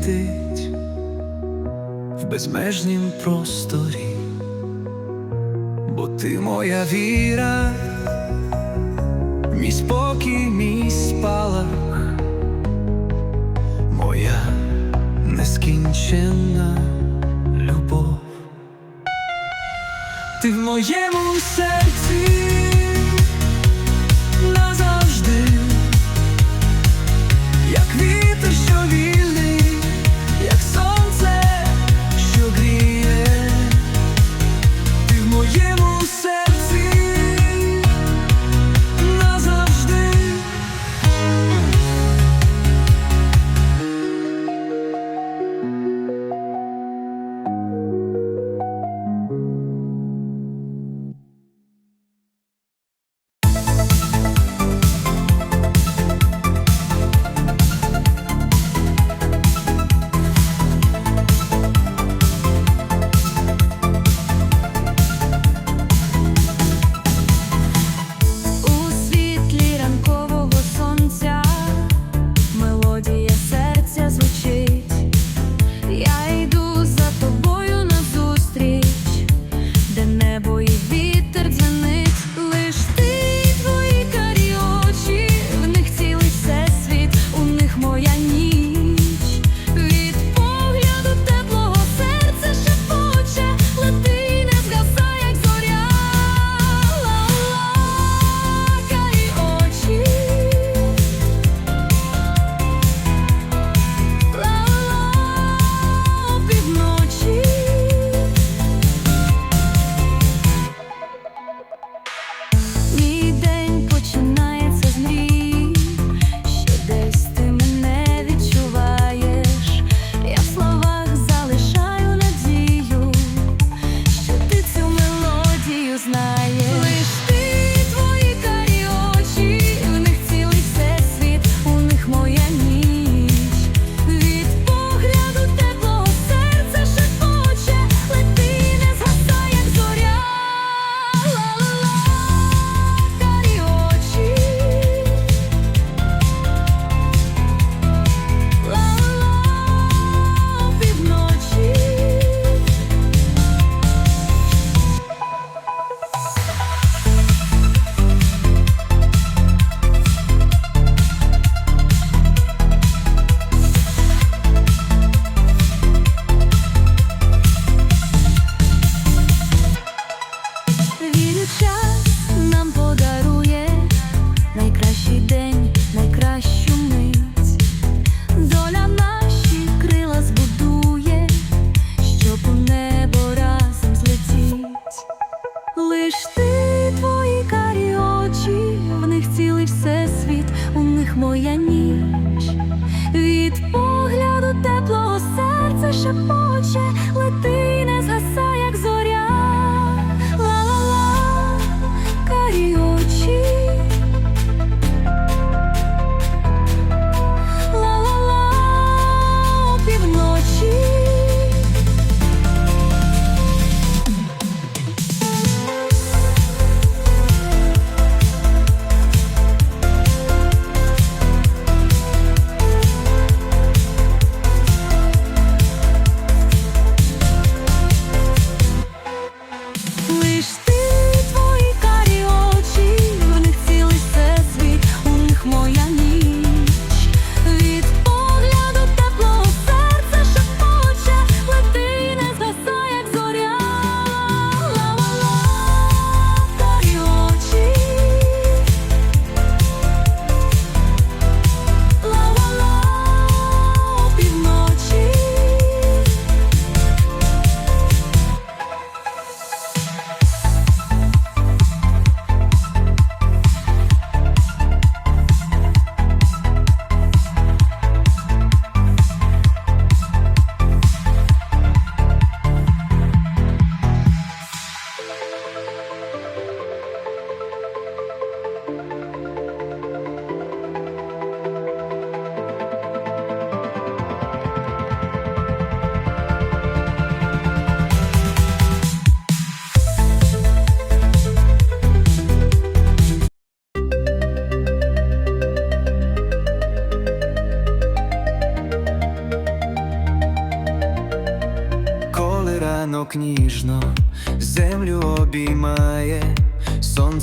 світить в безмежнім просторі, бо ти моя віра, мій спокій, мій спалах, моя нескінченна любов, ти в моєму серці. was nice.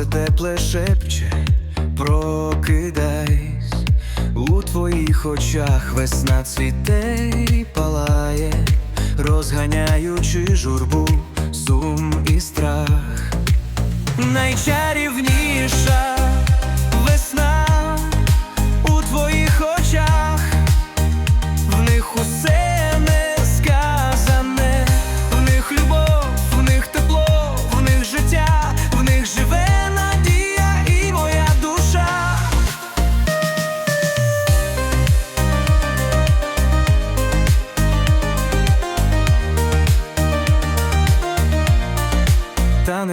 Сонце тепле шепче, прокидайсь у твоїх очах весна.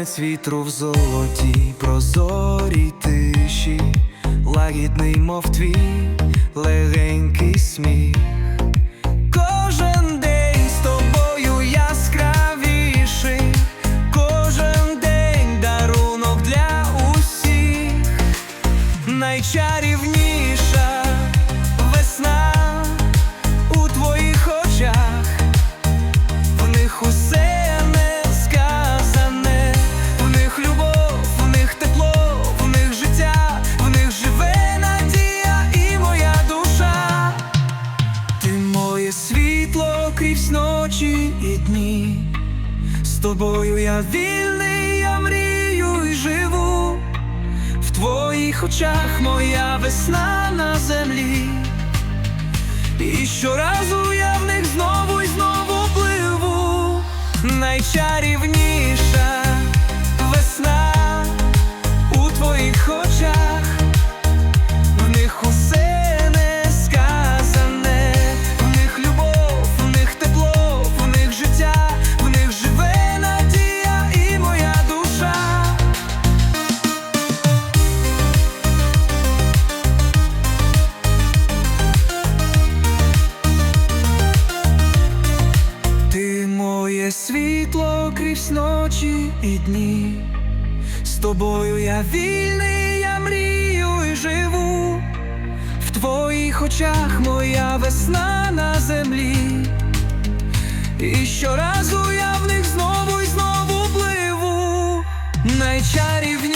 Князь вітру в золотій прозорій тиші, лагідний, мов твій легенький сміх. Вільний, я мрію і живу, в твоїх очах моя весна на землі, і щоразу я в них знову і знову пливу, найчарівніша весна. крізь ночі і дні. З тобою я вільний, я мрію і живу, в твоїх очах моя весна на землі, і щоразу я в них знову і знову пливу, найчарів.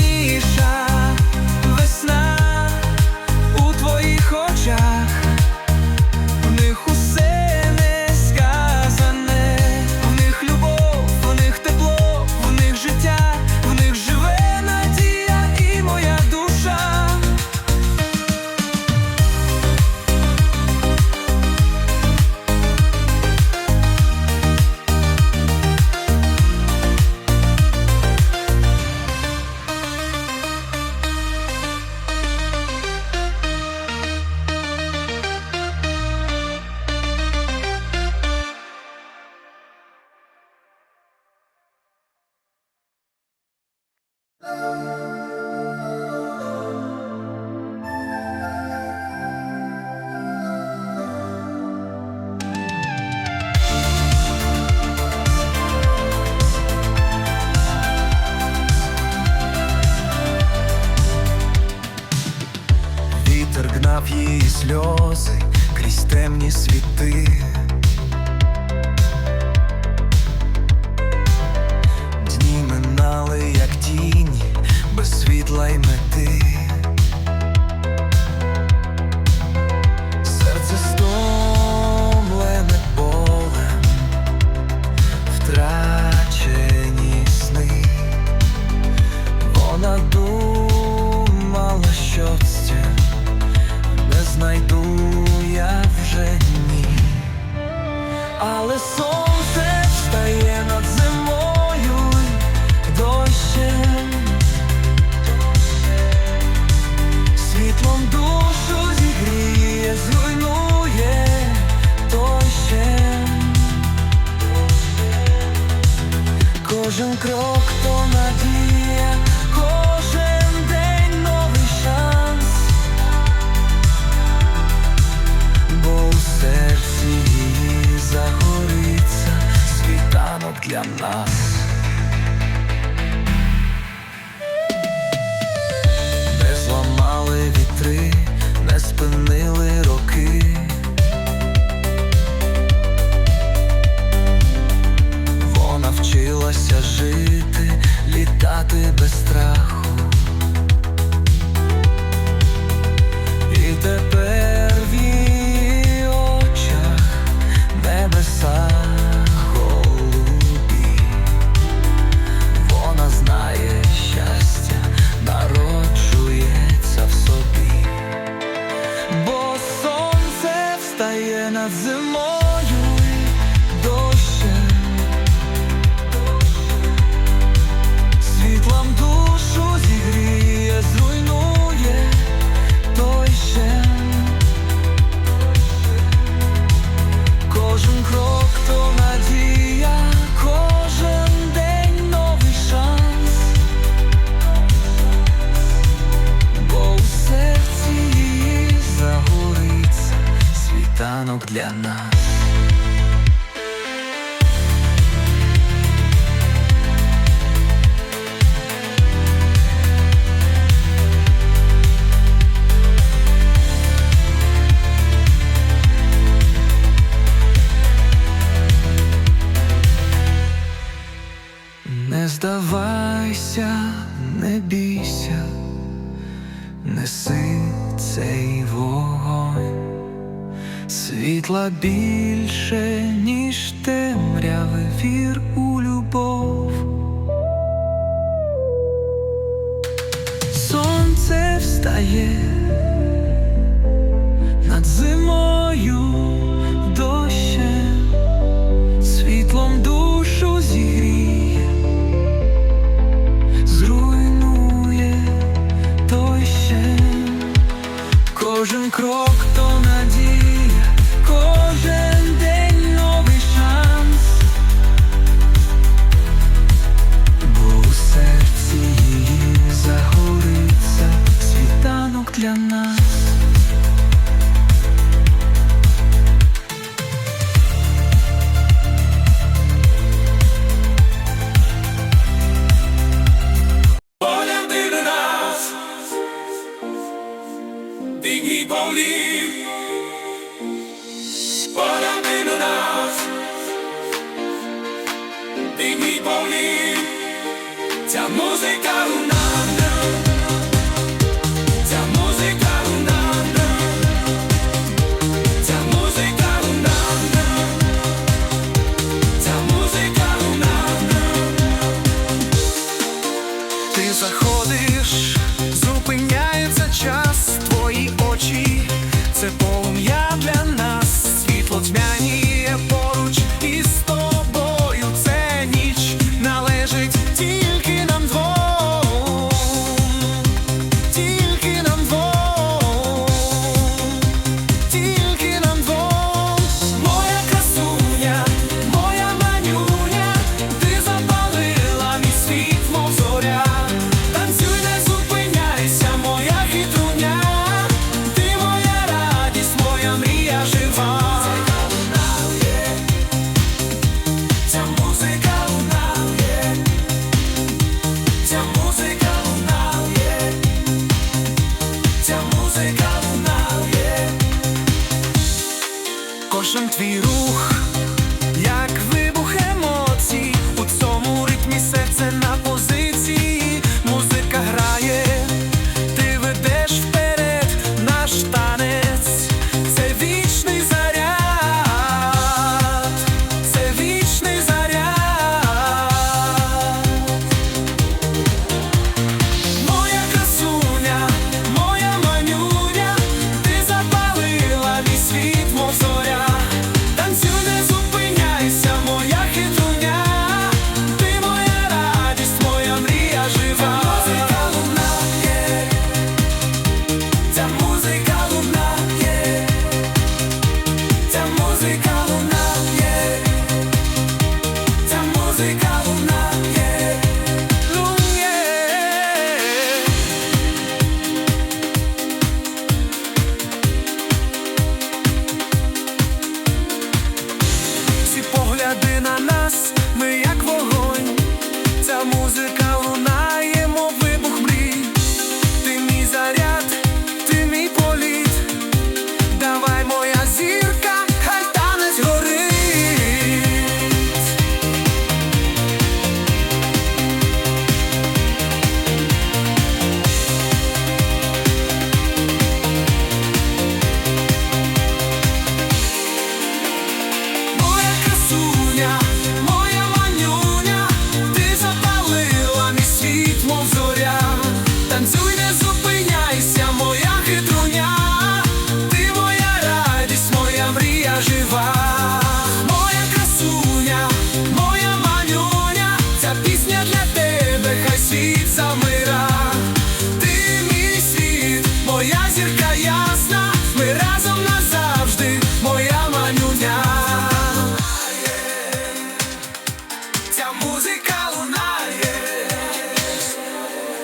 сльози крізь темні світи. здавайся, не бійся, неси цей вогонь, світла більше, ніж темряви, вір у любов. Сонце встає.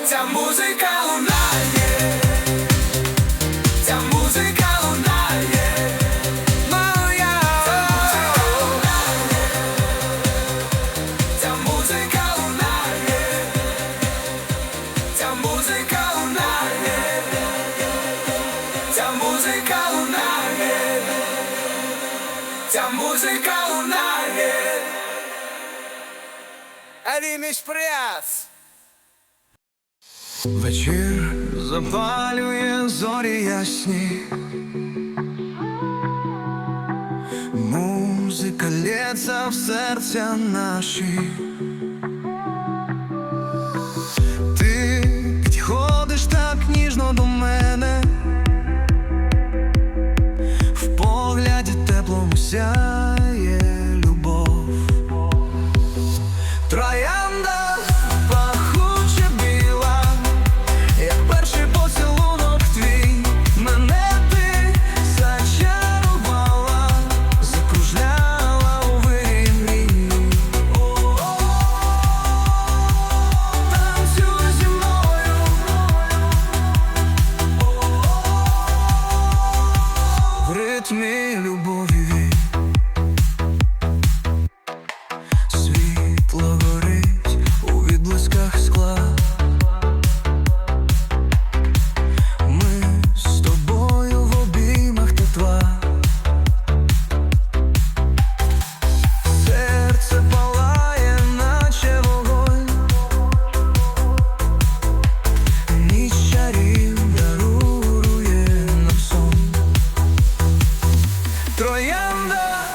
Ця музика лунає, ця музика лунає, моя. Ця музика лунає, ця музика лунає, ця музика лунає, ця музика лунає. Аліміш пряс. Вечір запалює зорі ясні. Музика лється в серця наші. Ти підходиш так ніжно до мене. В погляді теплому сяє Троянда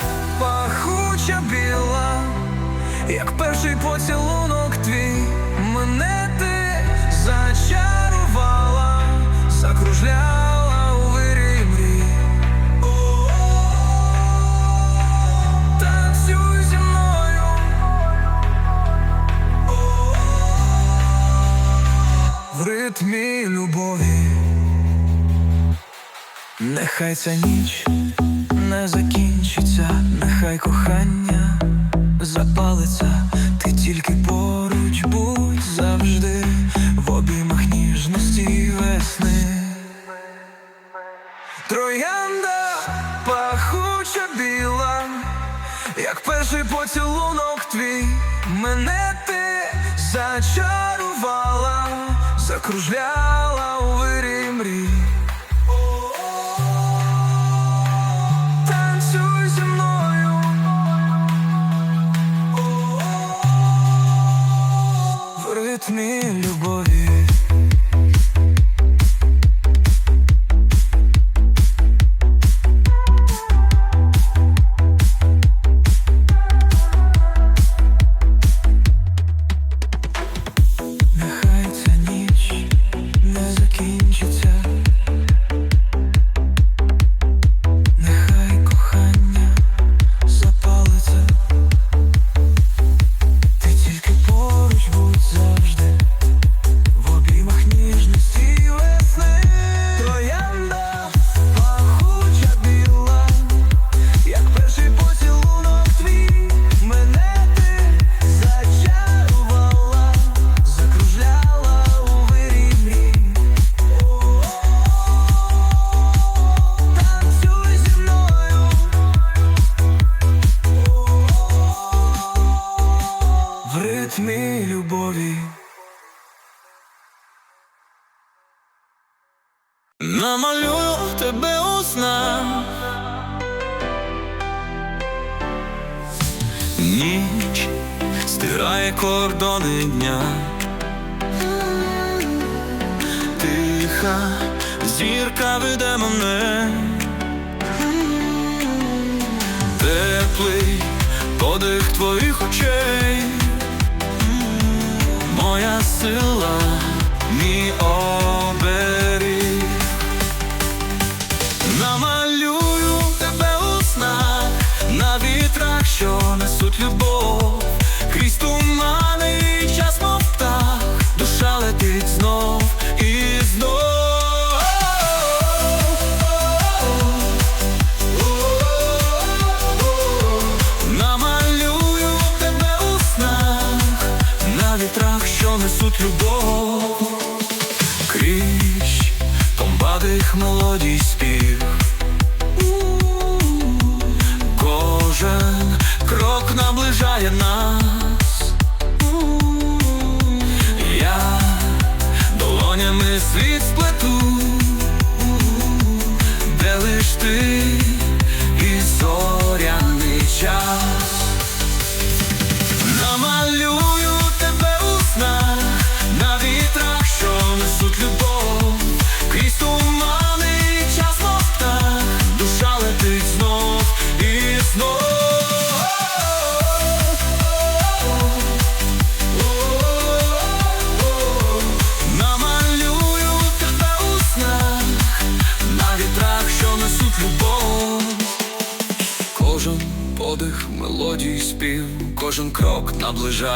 пахуча біла, як перший поцілунок твій, мене ти зачарувала, закружляла у вирі мрій. Танцюй зі мною. В ритмі любові. Нехай ця ніч закінчиться, нехай кохання запалиться, ти тільки поруч будь завжди. В обіймах ніжності весни. Троянда пахуча біла, як перший поцілунок твій, мене ти зачарувала, закружляла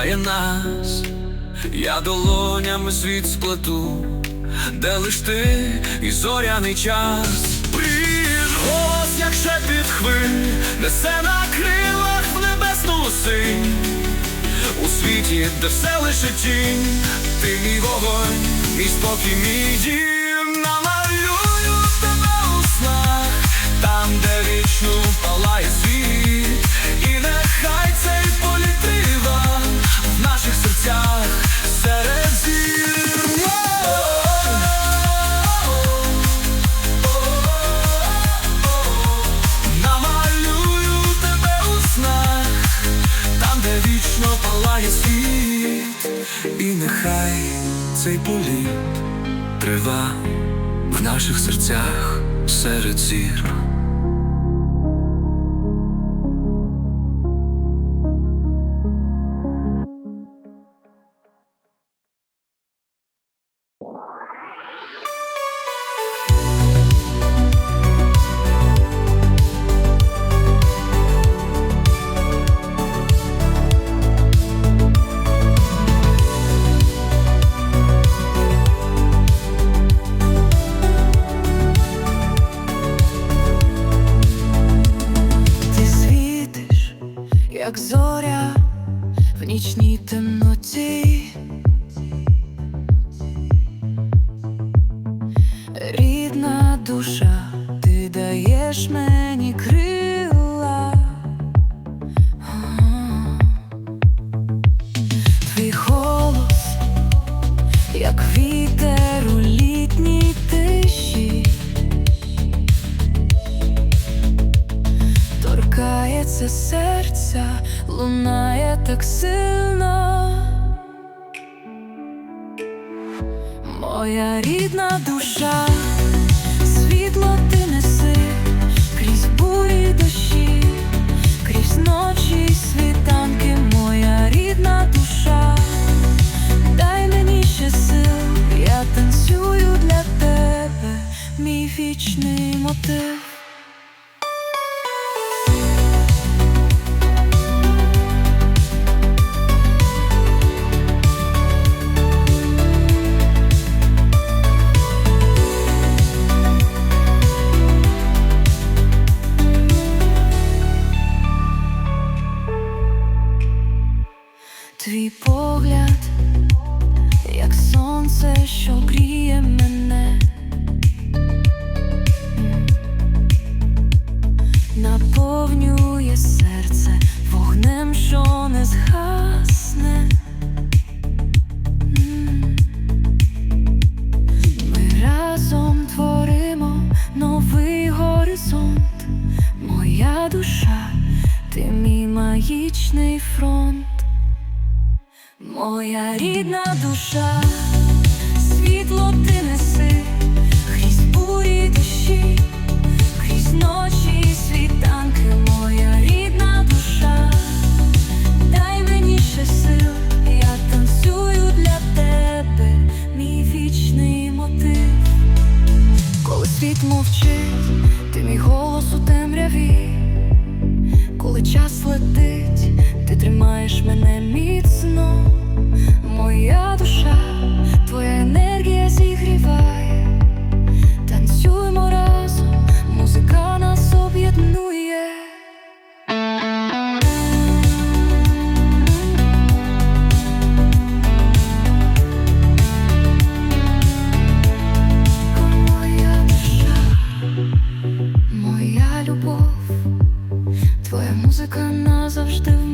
чекає нас, я долонями світ сплету, де лиш ти і зоряний час. Голос, як ще під хвиль, несе на крилах в небесну синь. У світі, де все лише тінь, ти мій вогонь, мій спокій, мій дім. Намалюю тебе у снах, там, де вічну палає світ, і нехай це. як зоря в нічній темноті. вічний мотив. Моя рідна душа, світло ти неси, крізь бурі дощі, крізь ночі світанки, моя рідна душа, дай мені ще сил, я танцюю для тебе, мій вічний мотив. Коли світ мовчить, ти мій голос у темряві, коли час летить, ти тримаєш мене міцно, музика назавжди